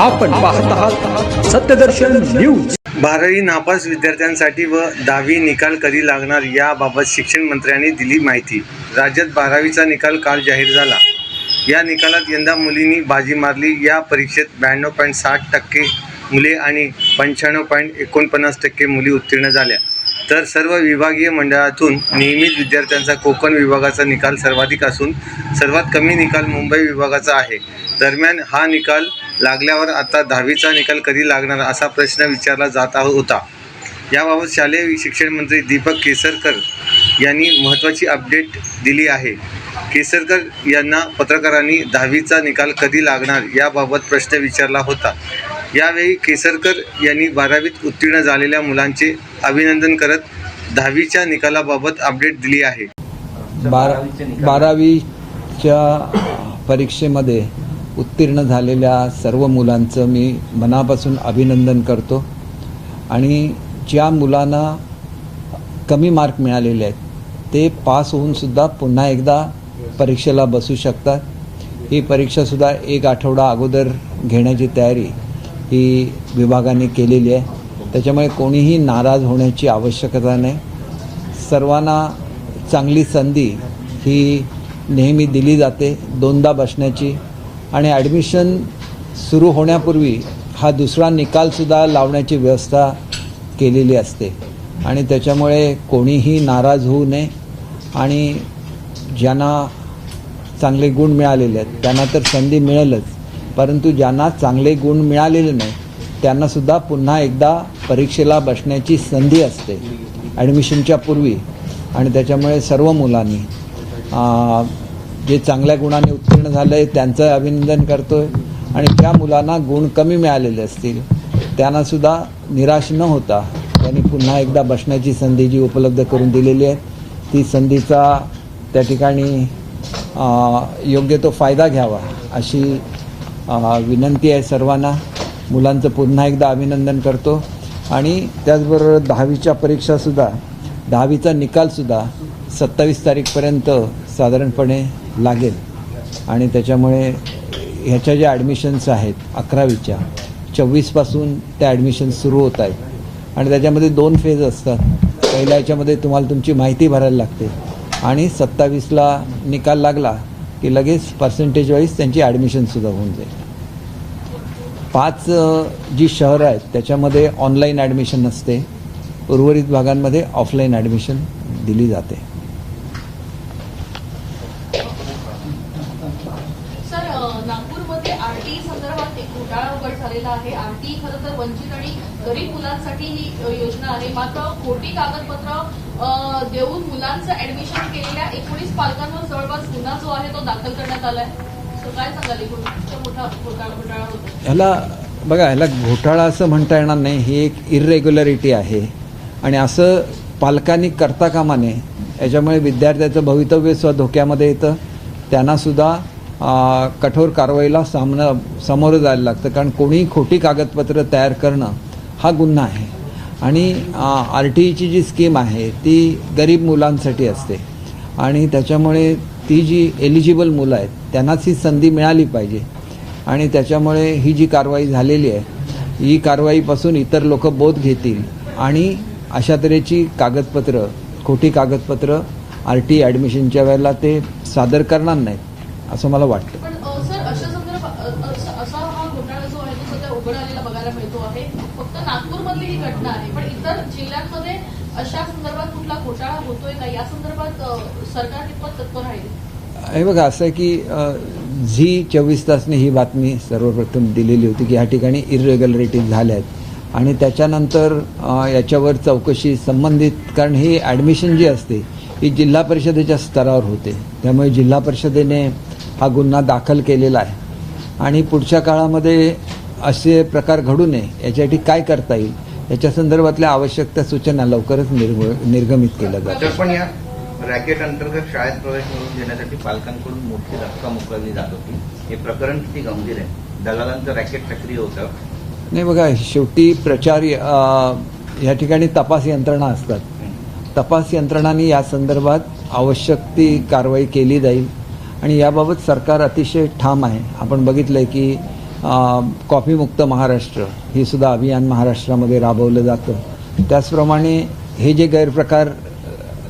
आपण पाहत आहात सत्यदर्शन न्यूज. बारावी नापास विद्यार्थ्यांसाठी व दहावी निकाल कधी लागणार याबाबत शिक्षण मंत्र्यांनी दिली माहिती. राज्यात बारावीचा निकाल काल जाहीर झाला. या निकालात यंदा मुलींनी बाजी मारली. या परीक्षेत ब्याण्णव पॉईंट साठ टक्के मुले आणि पंच्याण्णव पॉईंट एकोणपन्नास टक्के मुली उत्तीर्ण झाल्या. तर सर्व विभागीय मंडळातून नियमित विद्यार्थ्यांचा कोकण विभागाचा निकाल सर्वाधिक असून सर्वात कमी निकाल मुंबई विभागाचा आहे. दरम्यान हा निकाल लागल्यावर आता दहावीचा निकाल कधी लागणार असा प्रश्न विचारला जात होता. याबाबत शालेय शिक्षण मंत्री दीपक केसरकर यांनी महत्त्वाची अपडेट दिली आहे. केसरकर यांना पत्रकारांनी दहावीचा निकाल कधी लागणार याबाबत प्रश्न विचारला होता. यावेळी केसरकर यांनी बारावीत उत्तीर्ण झालेल्या मुलांचे अभिनंदन करत दहावीच्या निकालाबाबत अपडेट दिली आहे. बारा बारावीच्या परीक्षेमध्ये उत्तीर्ण झालेल्या सर्व मुलांचं मी मनापासून अभिनंदन करतो. आणि ज्या मुलांना कमी मार्क मिळालेले आहेत ते पास होऊनसुद्धा पुन्हा एकदा परीक्षेला बसू शकतात. ही परीक्षासुद्धा एक आठवडा अगोदर घेण्याची तयारी ही विभागाने केलेली आहे. त्याच्यामुळे कोणीही नाराज होण्याची आवश्यकता नाही. सर्वांना चांगली संधी ही नेहमी दिली जाते. दोनदा बसण्याची आणि ॲडमिशन सुरू होण्यापूर्वी हा दुसरा निकालसुद्धा लावण्याची व्यवस्था केलेली असते. आणि त्याच्यामुळे कोणीही नाराज होऊ नये. आणि ज्यांना चांगले गुण मिळालेले आहेत त्यांना तर संधी मिळेलच. परंतु ज्यांना चांगले गुण मिळालेले नाही त्यांनासुद्धा पुन्हा एकदा परीक्षेला बसण्याची संधी असते ॲडमिशनच्या पूर्वी. आणि त्याच्यामुळे सर्व मुलांनी जे चांगल्या गुणाने उत्तीर्ण झालं आहे त्यांचं अभिनंदन करतो आहे आणि ज्या मुलांना गुण कमी मिळालेले असतील त्यांनासुद्धा निराश न होता त्यांनी पुन्हा एकदा बसण्याची संधी जी उपलब्ध करून दिलेली आहे ती संधीचा त्या ठिकाणी योग्य तो फायदा घ्यावा अशी विनंती आहे सर्वांना. मुलांचं पुन्हा एकदा अभिनंदन करतो. आणि त्याचबरोबर दहावीच्या परीक्षासुद्धा दहावीचा निकालसुद्धा सत्तावीस तारीखपर्यंत साधारणपणे लागेल. आणि त्याच्यामुळे ह्याच्या ज्या ॲडमिशन्स आहेत अकरावीच्या चोवीसपासून त्या ॲडमिशन्स सुरू होत आहेत. आणि त्याच्यामध्ये दोन फेज असतात. पहिल्या ह्याच्यामध्ये तुम्हाला तुमची माहिती भरायला लागते. आणि सत्तावीसला निकाल लागला की लगेच पर्सेंटेज वाईज त्यांची ॲडमिशनसुद्धा होऊन जाईल. पाच जी शहरं आहेत त्याच्यामध्ये ऑनलाईन ॲडमिशन असते उर्वरित भागांमध्ये ऑफलाईन ॲडमिशन दिली जाते सर अ, नागपूरमध्ये आरटी संदर्भात एक घोटाळा उघड झालेला आहे. आरटी खरं तर वंचित आणि गरीब मुलांसाठी ही योजना आहे. मात्र खोटी कागदपत्र देऊन मुलांचं ऍडमिशन केलेल्या एकोणीस पालकांवर जवळपास गुन्हा जो आहे तो दाखल करण्यात आलाय. सो काय सांगाल? मोठा घोटाळा घोटाळा होतो ह्याला बघा ह्याला घोटाळा असं म्हणता येणार नाही. ही एक इरेग्युलरिटी आहे. आणि असं पालकांनी करता कामा नये. याच्यामुळे विद्यार्थ्याचं भवितव्य सुद्धा धोक्यामध्ये येतं त्यांनासुद्धा कठोर कारवाईला सामना सामोरं जायला लागतं. कारण कोणीही खोटी कागदपत्र तयार करणं हा गुन्हा आहे. आणि आर टी ईची जी स्कीम आहे ती गरीब मुलांसाठी असते. आणि त्याच्यामुळे ती जी एलिजिबल मुलं आहेत त्यांनाच ही संधी मिळाली पाहिजे. आणि त्याच्यामुळे ही जी कारवाई झालेली आहे ही कारवाईपासून इतर लोक बोध घेतील. आणि अशा तऱ्हेची कागदपत्र खोटी कागदपत्र आर टी ॲडमिशनच्या वेळेला ते सादर करणार नाहीत. असं मला वाटतं हा घोटाळा जो आहे तो सध्या उघड आलेला बघायला मिळतो आहे. फक्त नागपूरमधली ही घटना आहे पण इतर जिल्ह्यांमध्ये अशा संदर्भात कुठला घोटाळा होतोय का? या संदर्भात अ, सरकार कितपत तत्पर राहील हे बघा असं आहे की झी चोवीस तासने ही बातमी सर्वप्रथम दिलेली होती की ह्या ठिकाणी इरेग्युलरिटीज झाल्या आहेत आणि त्याच्यानंतर याच्यावर चौकशी संबंधित कारण ही ॲडमिशन जी असते ही जिल्हा परिषदेच्या स्तरावर होते. त्यामुळे जिल्हा परिषदेने हा गुन्हा दाखल केलेला आहे. आणि पुढच्या काळामध्ये असे प्रकार घडू नये याच्यासाठी काय करता येईल याच्या संदर्भातल्या आवश्यक त्या सूचना लवकरच निर्ग निर्गमित केल्या जातात पण या रॅकेट अंतर्गत शाळेत प्रवेश मिळवून देण्यासाठी पालकांकडून मोठी रक्कम उकळली जात होती. हे प्रकरण किती गंभीर आहे? दलालांचं रॅकेट सक्रिय होतं. नाही बघा शेवटी प्रचार या ठिकाणी तपास यंत्रणा असतात. तपास यंत्रणांनी या संदर्भात आवश्यक ती कारवाई केली जाईल. आणि याबाबत सरकार अतिशय ठाम आहे. आपण बघितलं आहे की कॉफीमुक्त महाराष्ट्र हे सुद्धा अभियान महाराष्ट्रामध्ये राबवलं जातं. त्याचप्रमाणे हे जे गैरप्रकार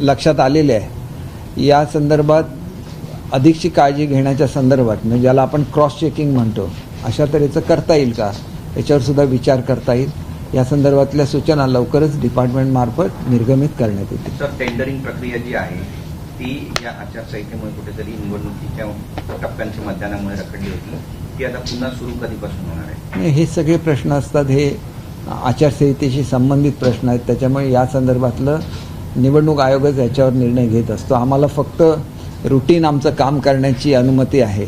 लक्षात आलेले आहे या संदर्भात अधिकची काळजी घेण्याच्या संदर्भात म्हणजे ज्याला आपण क्रॉस चेकिंग म्हणतो अशा तऱ्हेचं करता येईल का? याच्यावर सुद्धा विचार करता येईल. या संदर्भातल्या सूचना लवकरच डिपार्टमेंटमार्फत निर्गमित करण्यात येतील. टेंडरिंग प्रक्रिया जी आहे ती या आचारसंहितेमुळे कुठेतरी निवडणुकीच्या टप्प्यांच्या मतदानामुळे रखडली होती. ती आता पुन्हा सुरू कधीपासून होणार आहे? हे सगळे प्रश्न असतात. हे आचारसंहितेशी संबंधित प्रश्न आहेत. त्याच्यामुळे या संदर्भातलं निवडणूक आयोगच याच्यावर निर्णय घेत असतो. आम्हाला फक्त रुटीन आमचं काम करण्याची अनुमती आहे.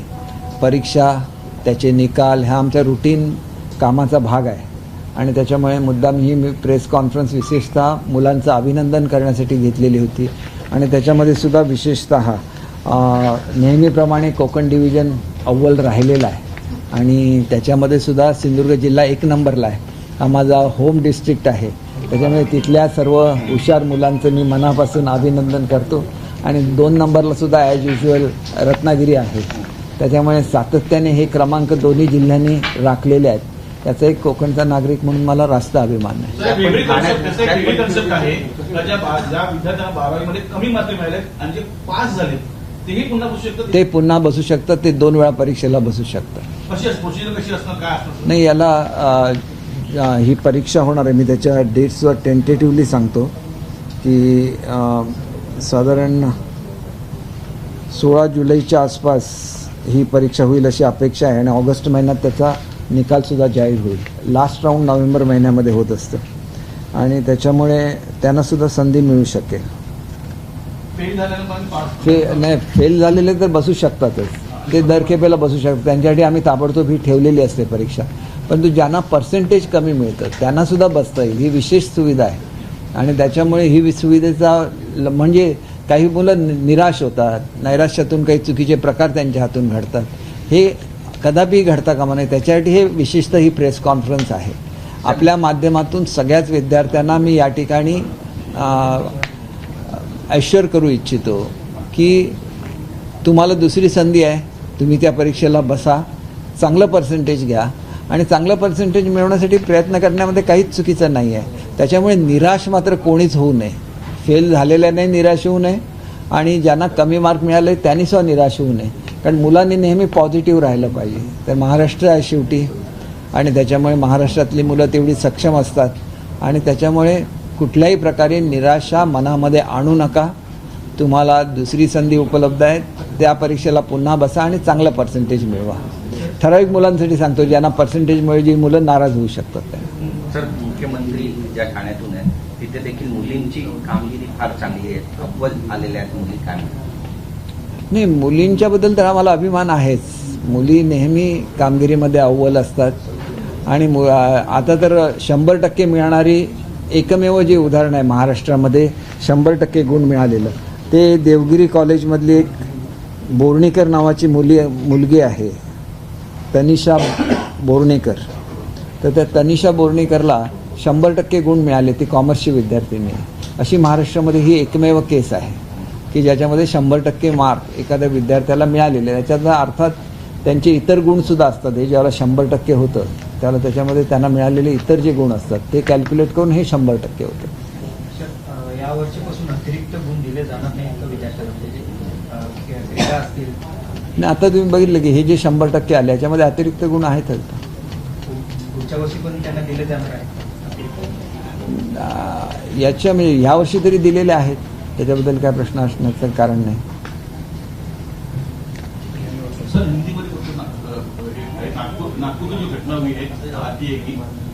परीक्षा त्याचे निकाल ह्या आमच्या रुटीन कामाचा भाग आहे. आणि त्याच्यामुळे मुद्दाम ही मी प्रेस कॉन्फरन्स विशेषतः मुलांचं अभिनंदन करण्यासाठी घेतलेली होती. आणि त्याच्यामध्ये सुद्धा विशेषतः नेहमीप्रमाणे कोकण डिव्हिजन अव्वल राहिलेला आहे. आणि त्याच्यामध्ये सुद्धा सिंधुदुर्ग जिल्हा एक नंबरला आहे. हा माझा होम डिस्ट्रिक्ट आहे. त्याच्यामुळे तिथल्या सर्व हुशार मुलांचं मी मनापासून अभिनंदन करतो. आणि दोन नंबरला सुद्धा ॲज युजल रत्नागिरी आहे. त्याच्यामुळे सातत्याने हे क्रमांक दोन्ही जिल्ह्यांनी राखलेले आहेत. याचा एक कोकणचा नागरिक म्हणून मला रास्त अभिमान आहे. त्याचं ते पुन्हा बसू शकतात ते दोन वेळा परीक्षेला बसू शकतात. नाही याला ही परीक्षा होणार आहे. मी त्याच्या डेट्सवर टेंटेटिव्हली सांगतो की साधारण सोळा जुलैच्या आसपास ही परीक्षा होईल अशी अपेक्षा आहे. आणि ऑगस्ट महिन्यात त्याचा निकालसुद्धा जाहीर होईल. लास्ट राऊंड नोव्हेंबर महिन्यामध्ये होत असतं. आणि त्याच्यामुळे त्यांनासुद्धा संधी मिळू शकेल. फेल फे नाही फेल झालेले तर बसू शकतातच. ते दर खेपेला बसू शकतात. त्यांच्यासाठी आम्ही ताबडतोब ही ठेवलेली असते परीक्षा. परंतु ज्यांना पर्सेंटेज कमी मिळतं त्यांनासुद्धा बसता येईल. ही विशेष सुविधा आहे. आणि त्याच्यामुळे ही सुविधेचा म्हणजे काही मुलं निराश होतात. नैराश्यातून काही चुकीचे प्रकार त्यांच्या हातून घडतात. हे कदापि घडता कामा नये. त्याच्यासाठी हे विशिष्ट ही प्रेस कॉन्फरन्स आहे. आपल्या माध्यमातून सगळ्याच विद्यार्थ्यांना मी या ठिकाणी ऐश्वर करू इच्छितो की तुम्हाला दुसरी संधी आहे. तुम्ही त्या परीक्षेला बसा. चांगलं पर्सेंटेज घ्या. आणि चांगलं पर्सेंटेज मिळवण्यासाठी प्रयत्न करण्यामध्ये काहीच चुकीचं नाही आहे त्याच्यामुळे निराश मात्र कोणीच होऊ नये. फेल झालेल्याने निराश होऊ नये. आणि ज्यांना कमी मार्क मिळाले त्यांनी सुद्धा निराश होऊ नये. कारण मुलांनी नेहमी पॉझिटिव्ह राहिलं पाहिजे. तर महाराष्ट्र आहे शेवटी. आणि त्याच्यामुळे महाराष्ट्रातली मुलं तेवढी सक्षम असतात. आणि त्याच्यामुळे कुठल्याही प्रकारे निराशा मनामध्ये आणू नका. तुम्हाला दुसरी संधी उपलब्ध आहे त्या परीक्षेला पुन्हा बसा आणि चांगलं पर्सेंटेज मिळवा. ठराविक मुलांसाठी सांगतो ज्यांना पर्सेंटेजमुळे जी मुलं नाराज होऊ शकतात. सर मुख्यमंत्री ज्या ठाण्यातून आहे तिथे देखील मुलींची कामगिरी फार चांगली आहे. अव्वल आलेल्या आहेत मुली काय नाही मुलींच्याबद्दल तर आम्हाला अभिमान आहेच. मुली नेहमी कामगिरीमध्ये अव्वल असतात. आणि मु आता तर शंभर टक्के मिळणारी एकमेव जे उदाहरण आहे महाराष्ट्रामध्ये शंभर टक्के गुण मिळालेलं. ते देवगिरी कॉलेजमधली एक बोर्णीकर नावाची मुली मुलगी आहे. तनिषा बोर्णेकर. तर त्या तनिषा बोर्णीकरला शंभर टक्के गुण मिळाले ती कॉमर्सची विद्यार्थिनी अशी महाराष्ट्रामध्ये ही एकमेव केस आहे. की ज्याच्यामध्ये शंभर टक्के मार्क एखाद्या विद्यार्थ्याला मिळालेले आहे. त्याच्यात अर्थात त्यांचे इतर गुणसुद्धा असतात हे ज्यावेळेला शंभर टक्के होतं त्यावेळेला त्याच्यामध्ये त्यांना मिळालेले इतर जे गुण असतात ते कॅल्क्युलेट करून हे शंभर टक्के होतं. अतिरिक्त गुण दिले जाणार नाही म्हणजे असतील. आणि आता तुम्ही बघितलं की हे जे शंभर टक्के आले याच्यामध्ये अतिरिक्त गुण आहेतच पु- पुढच्या वर्षी पण त्यांना दिले जाणार आहे याच्या म्हणजे ह्या वर्षी तरी दिलेले आहेत. त्याच्याबद्दल काय प्रश्न असण्याचं कारण नाही.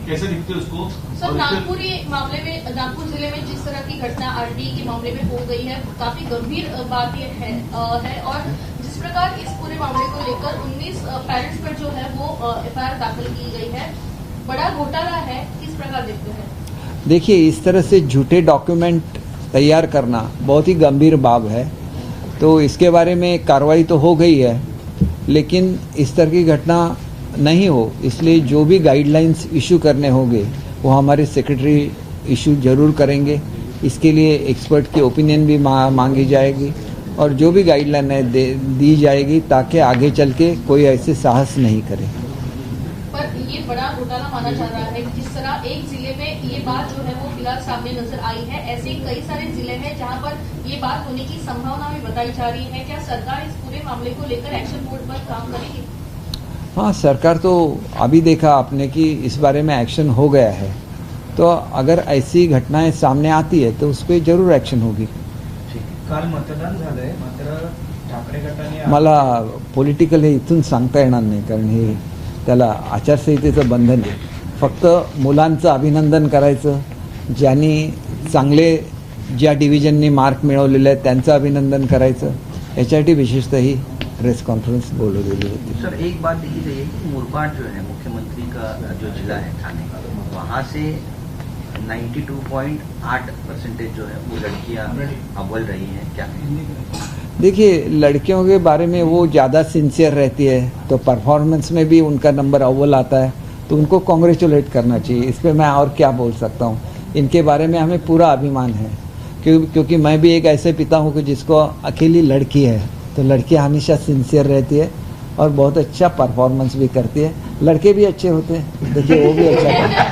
कैसे दिखते उसको? सर नागपुर मामले में नागपुर ज़िले में जिस तरह की घटना के मामले में हो गई है काफ़ी गंभीर बात ये है है और जिस प्रकार इस पूरे मामले को लेकर 19 पेरेंट्स पर जो है वो एफआईआर दाखिल की गई है। बड़ा घोटाला है किस प्रकार देखते हैं? देखिए इस तरह से झूठे डॉक्यूमेंट तैयार करना बहुत ही गंभीर बाब है। तो इसके बारे में कार्रवाई तो हो गई है लेकिन इस तरह की घटना नहीं हो इसलिए जो भी गाइडलाइंस इशू करने होंगे वो हमारे सेक्रेटरी इशू ज़रूर करेंगे। इसके लिए एक्सपर्ट की ओपिनियन भी मा, मांगी जाएगी और जो भी गाइडलाइन है दे, दी जाएगी ताकि आगे चल के कोई ऐसे साहस नहीं करे। ये बड़ा घोटाला माना जा रहा है जिस तरह एक ज़िले में ये बात जो है वो फ़िलहाल सामने नज़र आई है ऐसे कई सारे ज़िले हैं जहाँ पर ये बात होने की संभावना भी बताई जा रही है। क्या सरकार इस पूरे मामले को लेकर एक्शन बोर्ड पर काम करेगी? हाँ सरकार तो अभी देखा आपने कि इस बारे में एक्शन हो गया है। तो अगर ऐसी घटनाएँ सामने आती है तो उस पर ज़रूर एक्शन होगी। काल मतदान झालंय मात्र ठाकरे गटाने मला पॉलिटिकल हे इथून सांगता येणार नाही कारण हे त्याला आचारसंहितेचं बंधन आहे. फक्त मुलांचं अभिनंदन करायचं ज्यांनी चांगले ज्या डिव्हिजननी मार्क मिळवलेले आहेत त्यांचं अभिनंदन करायचं याच्यासाठी विशेषतः ही प्रेस कॉन्फ्रेन्स बोलवलेली होती. सर एक बात देखी जाइए कि मुरबाड जो है मुख्यमंत्री का जो जिला है ठाणे वहाँ से 92.8 परसेंटेज जो है वो लड़कियां अव्वल रही हैं. क्या? देखिए, लड़कियों के बारे में वो ज़्यादा सिंसियर रहती है तो परफॉर्मेंस में भी उनका नंबर अव्वल आता है तो उनको कॉन्ग्रेचुलेट करना चाहिए। इस पर मैं और क्या बोल सकता हूँ? इनके बारे में हमें पूरा अभिमान है। क्यों, क्योंकि मैं भी एक ऐसे पिता हूँ कि जिसको अकेली लड़की है तो लड़की हमेशा सिंसियर रहती है। और बहुत अच्छा परफॉर्मेंस भी करती है। लड़के भी अच्छे होते हैं। देखिए वो भी अच्छा करते हैं।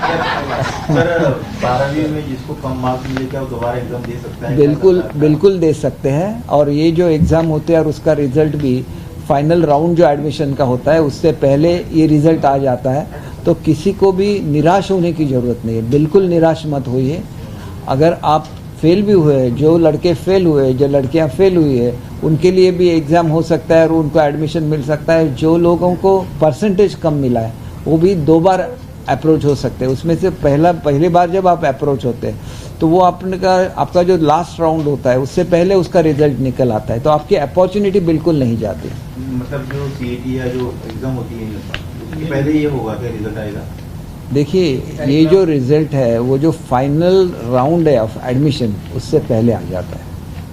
बारहवीं में जिसको कम मार्क्स मिले क्या दोबारा एग्ज़ाम दे सकता है? बिल्कुल बिल्कुल दे सकते हैं। और ये जो एग्ज़ाम होते हैं और उसका रिज़ल्ट भी फाइनल राउंड जो एडमिशन का होता है उससे पहले ये रिज़ल्ट आ जाता है। तो किसी को भी निराश होने की ज़रूरत नहीं है। बिल्कुल निराश मत होइए। अगर आप फेल भी हुए हैं जो लड़के फेल हुए, जो लड़कियाँ फेल हुई है, उनके लिए भी एग्ज़ाम हो सकता है और उनको एडमिशन मिल सकता है। जो लोगों को परसेंटेज कम मिला है, वो भी दो बार अप्रोच हो सकते हैं। उसमें से पहला, पहली बार जब आप अप्रोच होते हैं तो वो अपने का, आपका जो लास्ट राउंड होता है, उससे पहले उसका रिज़ल्ट निकल आता है। तो आपकी अपॉर्चुनिटी बिल्कुल नहीं जाती। मतलब जो सीईटी या जो एग्ज़ाम होती है पहले ये होगा क्या रिज़ल्ट आएगा? देखिए ये जो रिज़ल्ट है वो जो फाइनल राउंड है ऑफ़ एडमिशन उससे पहले आ जाता है।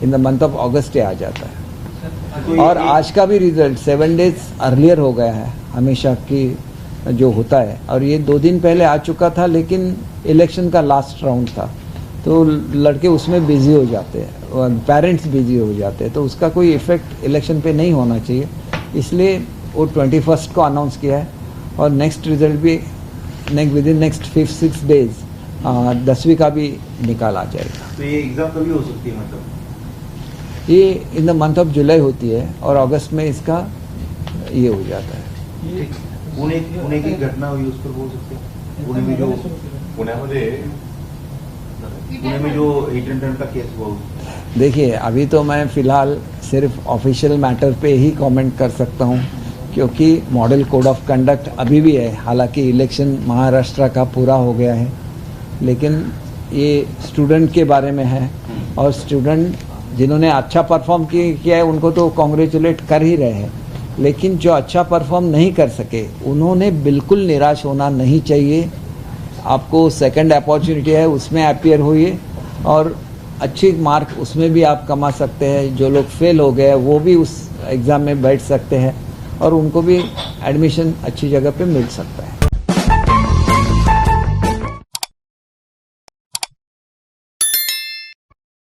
In the month of August आ जाता है। और आज का भी रिज़ल्ट सेवन डेज़ अर्लियर हो गया है हमेशा की जो होता है। और ये दो दिन पहले आ चुका था लेकिन इलेक्शन का लास्ट राउंड था। तो लड़के उसमें बिज़ी हो जाते हैं पेरेंट्स बिज़ी हो जाते हैं। तो उसका कोई इफ़ेक्ट इलेक्शन पे नहीं होना चाहिए। इसलिए वो ट्वेंटी फ़र्स्ट को अनाउंस किया है और नेक्स्ट रिज़ल्ट भी next with in next fifth six days दसवीं का भी निकाल आ जाएगा। तो ये एग्ज़ाम कभी हो सकती है मतलब? ये in the month of July होती है और अगस्त में इसका ये हो जाता है। पुणे पुणे की घटना हुई उस पर बोल सकते हैं? पुणे में जो पुण्यामध्ये पुणे में जो एंड का केस हुआ देखिए अभी तो मैं फ़िलहाल सिर्फ़ ऑफिशियल मैटर पे ही कमेंट कर सकता हूँ। क्योंकि मॉडल कोड ऑफ़ कंडक्ट अभी भी है, हालाँकि इलेक्शन महाराष्ट्र का पूरा हो गया है, लेकिन ये स्टूडेंट के बारे में है और स्टूडेंट जिन्होंने अच्छा परफॉर्म किया है, उनको तो कॉन्ग्रेचुलेट कर ही रहे हैं। लेकिन जो अच्छा परफॉर्म नहीं कर सके, उन्होंने बिल्कुल निराश होना नहीं चाहिए। आपको सेकंड अपॉर्चुनिटी है, उसमें अपियर होइए और अच्छी मार्क उसमें भी आप कमा सकते हैं। जो लोग फेल हो गए वो भी उस एग्ज़ाम में बैठ सकते हैं। और उनको भी एडमिशन अच्छी जगह पे मिल सकता है।